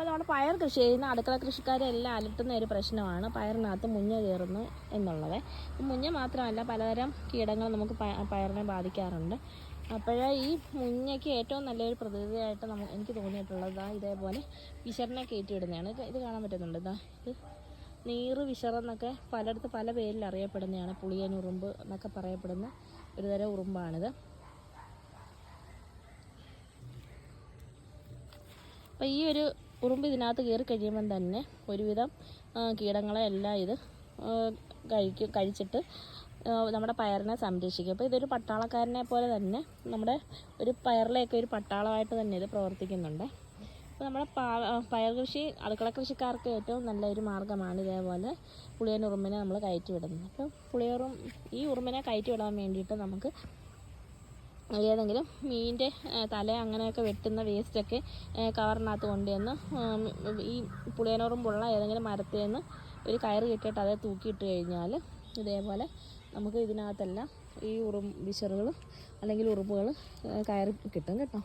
അപ്പോൾ നമ്മുടെ പയർ കൃഷി ചെയ്യുന്ന അടുക്കള കൃഷിക്കാരെ എല്ലാം അലട്ടുന്ന ഒരു പ്രശ്നമാണ്. പയറിനകത്ത് മുഞ്ഞ കയറുന്നു എന്നുള്ളത്. മുഞ്ഞ മാത്രമല്ല പലതരം കീടങ്ങൾ നമുക്ക് പയറിനെ ബാധിക്കാറുണ്ട്. അപ്പോഴേ ഈ മുഞ്ഞയ്ക്ക് ഏറ്റവും നല്ലൊരു പ്രതിവിധിയായിട്ട് നമുക്ക് എനിക്ക് തോന്നിയിട്ടുള്ളത് ഇതേപോലെ വിശറിനെ കയറ്റിയിടുന്നതാണ്. ഇത് കാണാൻ പറ്റുന്നുണ്ട് ഇതാ ഇത്. നീറ് വിശറെന്നൊക്കെ പലയിടത്ത് പല പേരിൽ അറിയപ്പെടുന്നതാണ്. പുളിയൻ ഉറുമ്പ് എന്നൊക്കെ പറയപ്പെടുന്ന ഒരുതരം ഉറുമ്പാണിത്. അപ്പോൾ ഈ ഒരു ഉറുമ്പ് ഇതിനകത്ത് കയറി കഴിയുമ്പം തന്നെ ഒരുവിധം കീടങ്ങളെ എല്ലാം ഇത് കഴിക്കും കഴിച്ചിട്ട് നമ്മുടെ പയറിനെ സംരക്ഷിക്കും. അപ്പോൾ ഇതൊരു പട്ടാളക്കാരനെ പോലെ തന്നെ നമ്മുടെ ഒരു പയറിലെയൊക്കെ ഒരു പട്ടാളമായിട്ട് തന്നെ ഇത് പ്രവർത്തിക്കുന്നുണ്ട്. അപ്പോൾ നമ്മുടെ പയർ കൃഷി അടുക്കള കൃഷിക്കാർക്ക് ഏറ്റവും നല്ലൊരു മാർഗമാണ് ഇതേപോലെ പുളിയൻ ഉറുമ്പിനെ നമ്മൾ കയറ്റി വിടുന്നത് അപ്പോൾ പുളിയറും ഈ ഉറുമ്പിനെ കയറ്റി വിടാൻ വേണ്ടിയിട്ട് നമുക്ക് ഏതെങ്കിലും മീനിന്റെ തല അങ്ങനെയൊക്കെ വെട്ടുന്ന വേസ്റ്റൊക്കെ കവറിനകത്ത് കൊണ്ടുവന്ന് ഈ ഈ പുളിയനുറുമ്പുള്ള ഏതെങ്കിലും മരത്തിൽ നിന്ന് ഒരു കയറ് കെട്ടിയിട്ട് അതേ തൂക്കിയിട്ട് കഴിഞ്ഞാൽ ഇതേപോലെ നമുക്ക് ഇതിനകത്തെല്ലാം ഈ ഉറും വിശറുകൾ അല്ലെങ്കിൽ ഉറുമ്പുകൾ കയറി കിട്ടും കേട്ടോ.